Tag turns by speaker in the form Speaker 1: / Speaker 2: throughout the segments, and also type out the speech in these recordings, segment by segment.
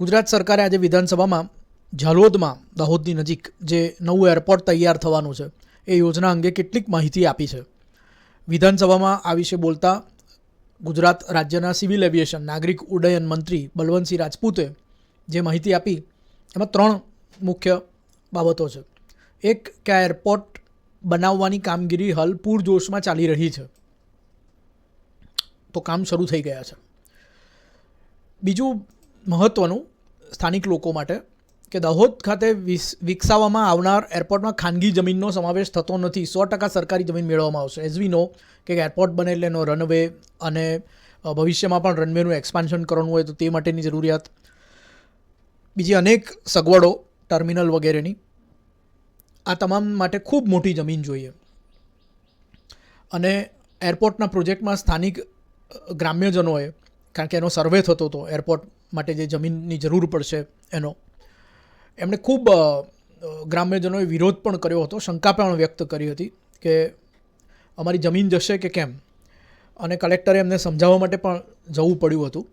Speaker 1: ગુજરાત સરકારે આજે વિધાનસભામાં ઝાલોદમાં દાહોદની નજીક જે નવું એરપોર્ટ તૈયાર થવાનું છે, એ યોજના અંગે કેટલીક માહિતી આપી છે. વિધાનસભામાં આ વિશે બોલતા ગુજરાત રાજ્યના સિવિલ એવિએશન નાગરિક ઉડ્ડયન મંત્રી બલવંતસિંહ રાજપૂતે જે માહિતી આપી, એમાં ત્રણ મુખ્ય બાબતો છે. એક, કે આ એરપોર્ટ બનાવવાની કામગીરી હાલ પૂરજોશમાં ચાલી રહી છે. તો કામ શરૂ થઈ ગયા છે. બીજું મહત્ત્વનું સ્થાનિક લોકો માટે કે દાહોદ ખાતે વિકસાવવામાં આવનાર એરપોર્ટમાં ખાનગી જમીનનો સમાવેશ થતો નથી. સો ટકા સરકારી જમીન મેળવવામાં આવશે. એઝ વી નો કે એરપોર્ટ બને એટલે એનો રનવે અને ભવિષ્યમાં પણ રનવેનું એક્સપાન્શન કરવાનું હોય તો તે માટેની જરૂરિયાત. બીજી અનેક સગવડો ટર્મિનલ વગેરેની, આ તમામ માટે ખૂબ મોટી જમીન જોઈએ. અને એરપોર્ટના પ્રોજેક્ટમાં સ્થાનિક ગ્રામ્યજનોએ, કારણ કે એનો સર્વે થતો હતો એરપોર્ટ માટે જે જમીનની જરૂર પડશે એનો. એમણે ખૂબ ગ્રામ્યજનોએ વિરોધ પણ કર્યો હતો, શંકા પણ વ્યક્ત કરી હતી કે અમારી જમીન જશે કે કેમ? અને કલેક્ટરે એમને સમજાવવા માટે પણ જવું પડ્યું હતું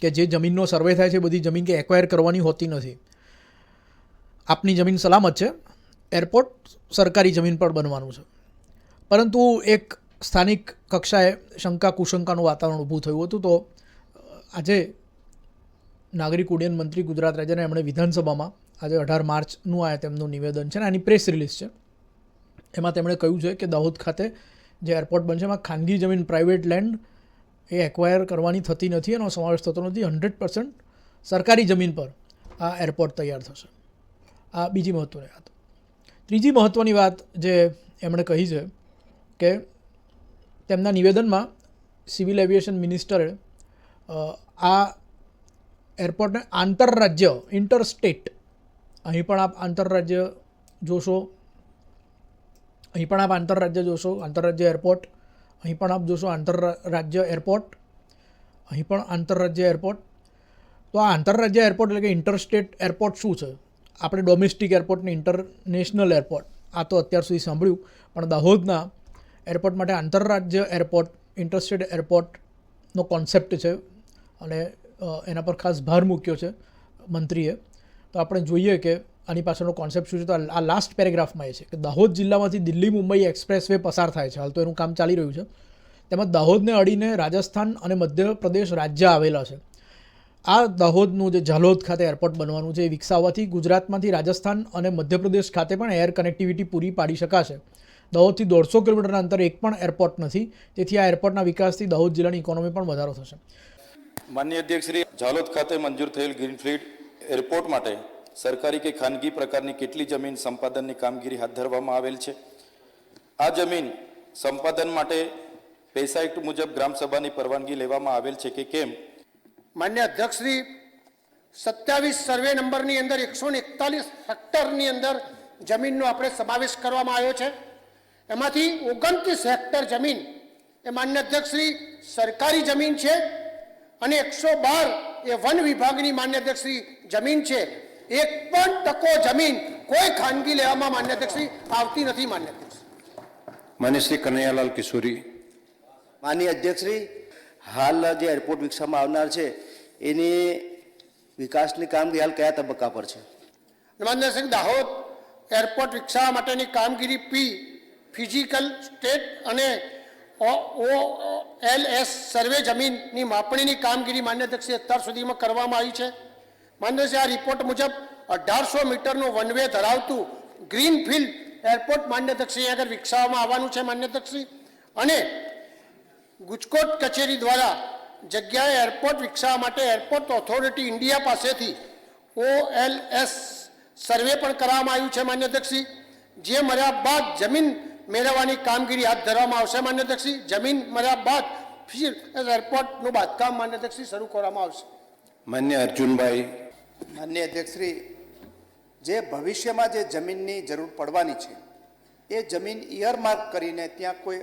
Speaker 1: કે જે જમીનનો સર્વે થાય છે બધી જમીન કે એક્વાયર કરવાની હોતી નથી. આપની જમીન સલામત છે એરપોર્ટ સરકારી જમીન પર બનવાનું છે. પરંતુ એક સ્થાનિક કક્ષાએ શંકા કુશંકાનું વાતાવરણ ઊભું થયું હતું તો આજે નાગરિક ઉડ્ડયન મંત્રી ગુજરાત રાજ્યના એમણે વિધાનસભામાં આજે અઢાર માર્ચનું આ તેમનું નિવેદન છે અને આની પ્રેસ રિલીઝ છે. એમાં તેમણે કહ્યું છે કે દાહોદ ખાતે જે એરપોર્ટ બનશે એમાં ખાનગી જમીન પ્રાઇવેટ લેન્ડ એ એક્વાયર કરવાની થતી નથી એનો સમાવેશ થતો નથી. હંડ્રેડ પર્સન્ટ સરકારી જમીન પર આ એરપોર્ટ તૈયાર થશે. આ બીજી મહત્ત્વની વાત. ત્રીજી મહત્ત્વની વાત જે એમણે કહી છે કે તેમના નિવેદનમાં સિવિલ એવિએશન મિનિસ્ટરે આ એરપોર્ટને આંતરરાજ્ય ઇન્ટર સ્ટેટ અહીં પણ આપ આંતરરાજ્ય જોશો. અહીં પણ આપ આંતરરાજ્ય જોશો, આંતરરાજ્ય એરપોર્ટ. અહીં પણ આપ જોશો આંતરરાજ્ય એરપોર્ટ. અહીં પણ આંતરરાજ્ય એરપોર્ટ. તો આ આંતરરાજ્ય એરપોર્ટ એટલે કે ઇન્ટરસ્ટેટ એરપોર્ટ શું છે? આપણે ડોમેસ્ટિક એરપોર્ટ ને ઇન્ટરનેશનલ એરપોર્ટ. આ તો અત્યાર સુધી સાંભળ્યું, પણ દાહોદના એરપોર્ટ માટે આંતરરાજ્ય એરપોર્ટ, ઇન્ટરસ્ટેટ એરપોર્ટનો કોન્સેપ્ટ છે. અને એના પર ખાસ ભાર મૂક્યો છે મંત્રીએ. તો આપણે જોઈએ કે આની પાછળનો કોન્સેપ્ટ શું છે? તો આ લાસ્ટ પેરેગ્રાફમાં એ છે કે દાહોદ જિલ્લામાંથી દિલ્હી, મુંબઈ એક્સપ્રેસ વે પસાર થાય છે. હાલ તો એનું કામ ચાલી રહ્યું છે. તેમાં દાહોદને અડીને રાજસ્થાન અને મધ્યપ્રદેશ રાજ્ય આવેલા છે. આ દાહોદનું જે ઝાલોદ ખાતે એરપોર્ટ બનવાનું છે એ વિકસાવવાથી ગુજરાતમાંથી રાજસ્થાન અને મધ્યપ્રદેશ ખાતે પણ એર કનેક્ટિવિટી પૂરી પાડી શકાશે. દાહોદથી દોઢસો કિલોમીટરના અંતરે એક પણ એરપોર્ટ નથી. તેથી આ એરપોર્ટના વિકાસથી દાહોદ જિલ્લાની ઇકોનોમી પણ વધારો થશે.
Speaker 2: માન્ય અધ્યક્ષ શ્રી, ઝાલોદ ખાતે મંજૂર થયેલ ગ્રીનફિલ્ડ એરપોર્ટ માટે સરકારી કે ખાનગી પ્રકારની કેટલી જમીન સંપાદનની કામગીરી હાથ ધરવામાં આવેલ છે? આ જમીન સંપાદન માટે પૈસા એક્ટ મુજબ ગ્રામસભાની પરવાનગી લેવામાં આવેલ છે કે કેમ?
Speaker 3: માન્ય અધ્યક્ષશ્રી સત્યાવીસ સર્વે નંબરની અંદર એકસો ને એકતાલીસ હેક્ટરની અંદર જમીનનો આપણે સમાવેશ કરવામાં આવ્યો છે. એમાંથી ઓગણત્રીસ હેક્ટર જમીન એ માન્ય અધ્યક્ષશ્રી સરકારી જમીન છે. અને એકસો બાર એ વન વિભાગની માન્યાધ્યક્ષી જમીન છે. એક પણ ટકો જમીન કોઈ ખાનગી લેવામાં માન્ય આવતી નથી માન્ય અધ્યક્ષ.
Speaker 4: માન્ય શ્રી કનૈયાલાલ કિશોરી.
Speaker 5: માન્ય અધ્યક્ષશ્રી હાલ જે એરપોર્ટ વિકસાવવામાં આવનાર છે એની વિકાસની કામગીરી હાલ કયા તબક્કા પર છે?
Speaker 3: માન્ય સિંહ દાહોદ એરપોર્ટ વિકસાવવા માટેની કામગીરી પી ફિઝિકલ સ્ટેટ અને ઓ એલ એસ સર્વે જમીનની માપણીની કામગીરી માન્ય અધ્યક્ષે અત્યાર સુધીમાં કરવામાં આવી છે. માન્ય છે આ રિપોર્ટ મુજબ અઢારસો મીટરનું વનવે ધરાવતું ગ્રીનફિલ્ડ એરપોર્ટ માન્ય અધ્યક્ષે આગળ વિકસાવવામાં આવવાનું છે માન્ય અધ્યક્ષશ્રી. અને ગુજકોટ કચેરી દ્વારા જગ્યાએ એરપોર્ટ વિકસાવવા માટે એરપોર્ટ ઓથોરિટી ઇન્ડિયા પાસેથી ઓએલએસ સર્વે પણ કરવામાં આવ્યું છે માન્ય અધ્યક્ષશ્રી. જે મળ્યા બાદ જમીન મેળવવાની કામગીરી હાથ ધરવામાં આવશે માન્ય અધ્યક્ષશ્રી. જમીન મળ્યા બાદ ફિર એરપોર્ટનું બાંધકામ માન્ય અધ્યક્ષશ્રી શરૂ કરવામાં આવશે.
Speaker 4: માન્ય અર્જુનભાઈ.
Speaker 5: માન્ય અધ્યક્ષશ્રી જે ભવિષ્યમાં જે જમીનની જરૂર પડવાની છે એ જમીન ઇયરમાર્ક કરીને ત્યાં કોઈ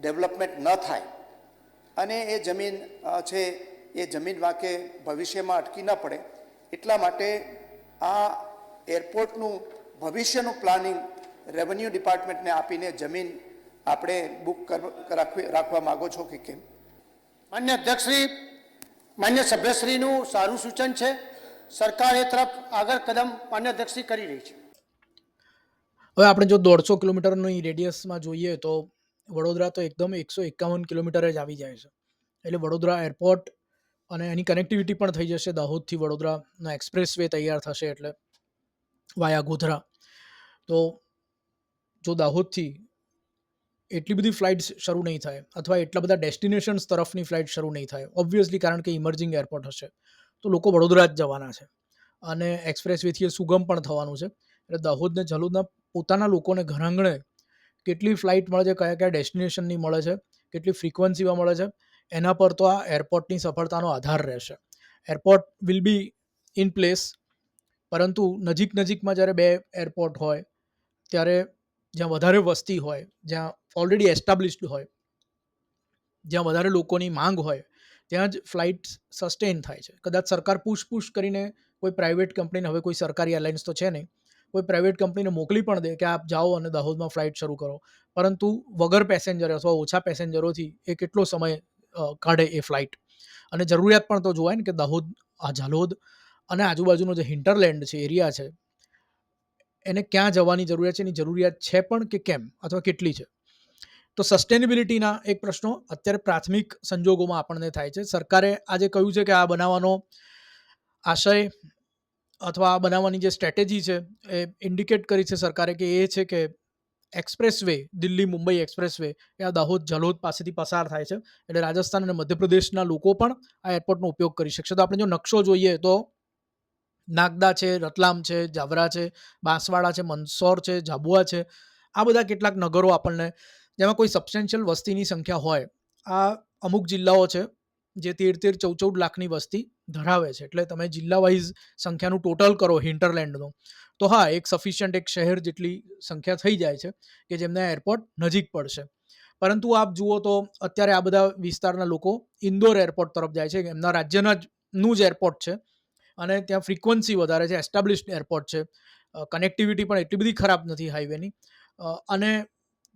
Speaker 5: ડેવલપમેન્ટ ન થાય. અને એ જમીન છે એ જમીન વાંકે ભવિષ્યમાં અટકી ન પડે. એટલા માટે આ એરપોર્ટનું ભવિષ્યનું પ્લાનિંગ રેવન્યુ ડિપાર્ટમેન્ટને આપીને જમીન આપણે બુક કર- રાખવી રાખવા માગો છો કે કેમ?
Speaker 3: માન્ય અધ્યક્ષશ્રી માન્ય સભ્યશ્રીનું સારું સૂચન છે. સરકાર એ તરફ આગળ કદમ માન્ય અધ્યક્ષશ્રી કરી રહી છે.
Speaker 1: હવે આપણે જો દોઢસો કિલોમીટરની રેડિયસમાં જોઈએ તો વડોદરા તો એકદમ એકસો એકાવન કિલોમીટર જ આવી જાય છે. એટલે વડોદરા એરપોર્ટ અને એની કનેક્ટિવિટી પણ થઈ જશે દાહોદથી વડોદરાનો એક્સપ્રેસ વે તૈયાર થશે એટલે વાયા ગોધરા. તો જો દાહોદથી એટલી બધી ફ્લાઇટ્સ શરૂ નહીં થાય અથવા એટલા બધા ડેસ્ટિનેશન્સ તરફની ફ્લાઇટ શરૂ નહીં થાય ઓબ્વિયસલી કારણ કે ઇમર્જિંગ એરપોર્ટ હશે, તો લોકો વડોદરા જ જવાના છે. અને એક્સપ્રેસ વેથી સુગમ પણ થવાનું છે. એટલે દાહોદને જલોદના પોતાના લોકોને ઘરઆંગણે કેટલી ફ્લાઇટ મળે છે, કયા કયા ડેસ્ટિનેશનની મળે છે, કેટલી ફ્રિકવન્સીમાં મળે છે, એના પર તો આ એરપોર્ટની સફળતાનો આધાર રહેશે. Airport will be in place પરંતુ નજીક નજીકમાં જ્યારે બે એરપોર્ટ હોય, ત્યારે જ્યાં વધારે વસ્તી હોય, જ્યાં ઓલરેડી એસ્ટાબ્લિશ્ડ હોય, જ્યાં વધારે લોકોની માંગ હોય, ત્યાં જ ફ્લાઇટ સસ્ટેન થાય છે. કદાચ સરકાર પુશ પુશ કરીને કોઈ પ્રાઇવેટ કંપનીને હવે કોઈ સરકારી એરલાઇન્સ તો છે નહીં, કોઈ પ્રાઇવેટ કંપનીને મોકલી પણ દે કે આપ જાઓ અને દાહોદમાં ફ્લાઇટ શરૂ કરો. પરંતુ વગર પેસેન્જર અથવા ઓછા પેસેન્જરોથી એ કેટલો સમય કાઢે એ ફ્લાઇટ અને જરૂરિયાત પણ તો જોવાય ને કે દાહોદ, આ ઝાલોદ અને આજુબાજુનો જે હિન્ટરલેન્ડ છે, એરિયા છે એને ક્યાં જવાની જરૂરિયાત છે, એની જરૂરિયાત છે પણ કે કેમ અથવા કેટલી છે? તો સસ્ટેનેબિલિટીના એક પ્રશ્નો અત્યારે પ્રાથમિક સંજોગોમાં આપણને થાય છે. સરકારે આજે કહ્યું છે કે આ બનાવવાનો આશય અથવા આ બનાવવાની જે સ્ટ્રેટેજી છે એ ઇન્ડિકેટ કરી છે સરકારે કે એ છે કે expressway Delhi Mumbai expressway એ આ દાહોદ જલોદ પાસેથી પસાર થાય છે. એટલે રાજસ્થાન અને મધ્યપ્રદેશના લોકો પણ આ એરપોર્ટનો ઉપયોગ કરી શકશે. તો આપણે જો નકશો જોઈએ તો નાગદા છે, રતલામ છે, જાવરા છે, બાંસવાડા છે, મંદસોર છે ઝાબુઆ છે. આ બધા કેટલાક નગરો આપણને જેમાં કોઈ સબસ્ટેન્શિયલ વસ્તીની સંખ્યા હોય, આ અમુક જિલ્લાઓ છે જે તેર તેર ચૌદ ચૌદ લાખની વસ્તી ધરાવે છે. એટલે તમે જિલ્લા વાઇઝ સંખ્યાનું ટોટલ કરો હિન્ટરલેન્ડનું તો હા, એક સફિશિયન્ટ એક શહેર જેટલી સંખ્યા થઈ જાય છે કે જેમને એરપોર્ટ નજીક પડશે. પરંતુ આપ જુઓ તો અત્યારે આ બધા વિસ્તારના લોકો ઇન્દોર એરપોર્ટ તરફ જાય છે. એમના રાજ્યના જ, નું જ એરપોર્ટ છે. અને ત્યાં ફ્રિકવન્સી વધારે છે એસ્ટાબ્લિશ્ડ એરપોર્ટ છે. કનેક્ટિવિટી પણ એટલી બધી ખરાબ નથી હાઈવેની અને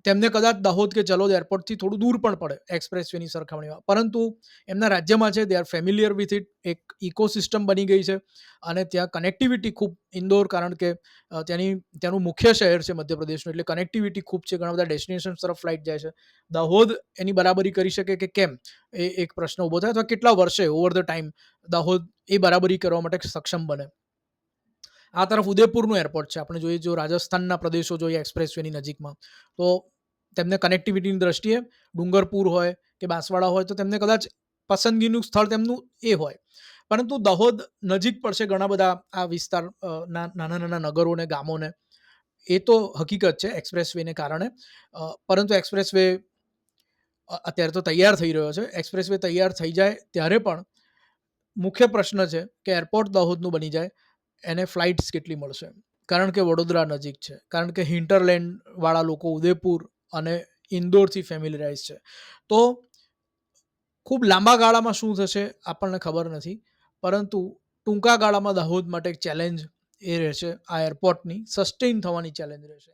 Speaker 1: તેમને કદાચ દાહોદ કે જલોદ એરપોર્ટથી થોડું દૂર પણ પડે એક્સપ્રેસ વેની સરખામણીમાં. પરંતુ એમના રાજ્યમાં છે they are familiar with it એક ઇકોસિસ્ટમ બની ગઈ છે અને ત્યાં કનેક્ટિવિટી ખૂબ ઇન્દોર કારણ કે ત્યાંની ત્યાંનું મુખ્ય શહેર છે મધ્યપ્રદેશનું. એટલે કનેક્ટિવિટી ખૂબ છે, ઘણા બધા ડેસ્ટિનેશન તરફ ફ્લાઇટ જાય છે. દાહોદ એની બરાબરી કરી શકે કે કેમ? એ એક પ્રશ્ન ઊભો થાય અથવા કેટલા વર્ષે ઓવર ધ ટાઈમ દાહોદ એ બરાબરી કરવા માટે સક્ષમ બને? આ તરફ ઉદયપુરનું એરપોર્ટ છે. આપણે જોઈએ જો રાજસ્થાનના પ્રદેશો જોઈએ એક્સપ્રેસવેની નજીકમાં. તો તેમને કનેક્ટિવિટીની દ્રષ્ટિએ ડુંગરપુર હોય કે બાંસવાડા હોય તો તેમને કદાચ પસંદગીનું સ્થળ તેમનું એ હોય. પરંતુ દહોદ નજીક પડશે ઘણા બધા આ વિસ્તાર નાના નાના નગરોને, ગામોને. એ તો હકીકત છે એક્સપ્રેસ વેને કારણે પરંતુ એક્સપ્રેસ વે અત્યારે તો તૈયાર થઈ રહ્યો છે. એક્સપ્રેસ વે તૈયાર થઈ જાય ત્યારે પણ મુખ્ય પ્રશ્ન છે કે એરપોર્ટ દાહોદનું બની જાય, એને ફ્લાઇટ્સ કેટલી મળશે? કારણ કે વડોદરા નજીક છે. કારણ કે હિન્ટરલેન્ડવાળા લોકો ઉદયપુર અને ઇન્દોરથી ફેમિલિયરાઇઝ છે. તો ખૂબ લાંબા ગાળામાં શું થશે આપણને ખબર નથી, પરંતુ ટૂંકા ગાળામાં દાહોદ માટે એક ચેલેન્જ એ રહેશે. આ એરપોર્ટની સસ્ટેઇન થવાની ચેલેન્જ રહેશે.